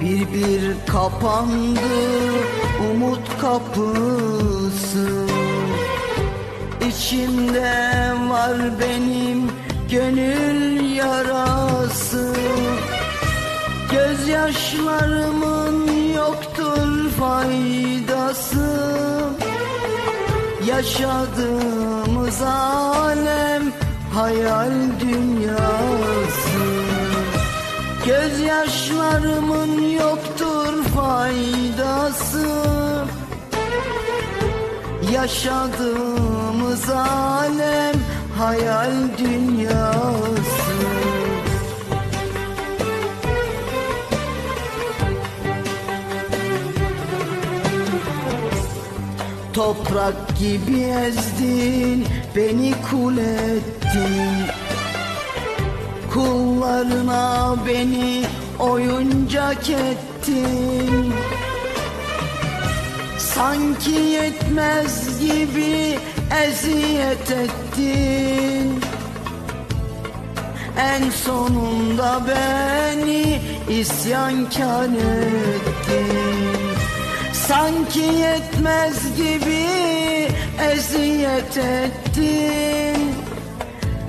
Bir bir kapandı umut kapısı. İçimde var benim gönül yarası. Gözyaşlarımın yoktur faydası. Yaşadığımız alem hayal dünyası Gözyaşlarımın yoktur faydası. Yaşadığımız alem hayal dünyası. Toprak gibi ezdin beni kul ettin. Kullarına beni oyuncak ettin. Sanki yetmez gibi eziyet ettin. En sonunda beni isyankar ettin. Sanki yetmez gibi eziyet ettin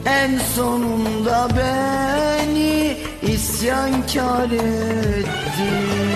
En sonunda beni isyankar ettin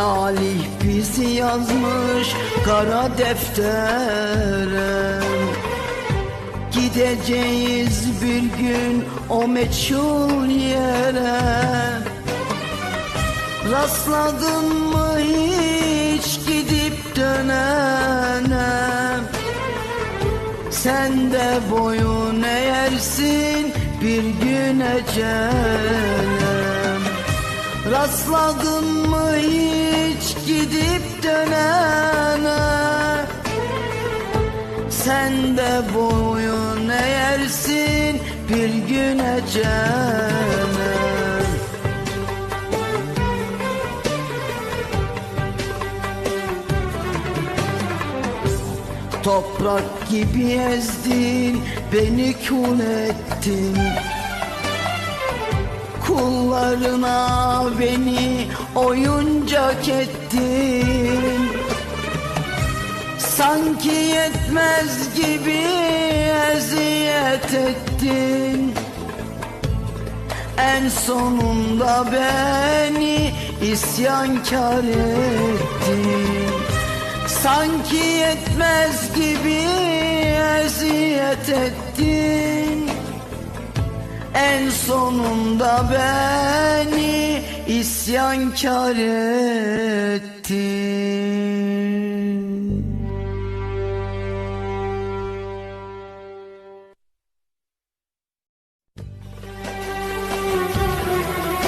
Talih bizi yazmış kara deftere. Gideceğiz bir gün o meçhul yere. Rastladın mı hiç gidip dönene? Sen de boyun eğersin bir gün ecele Rastladın mı hiç gidip dönene? Sen de boyun eğersin bir gün ecele Toprak gibi ezdin beni kul ettin Kullarına beni oyuncak ettin. Sanki yetmez gibi eziyet ettin. En sonunda beni isyankar ettin. Sanki yetmez gibi eziyet ettin en sonunda beni isyankar ettin.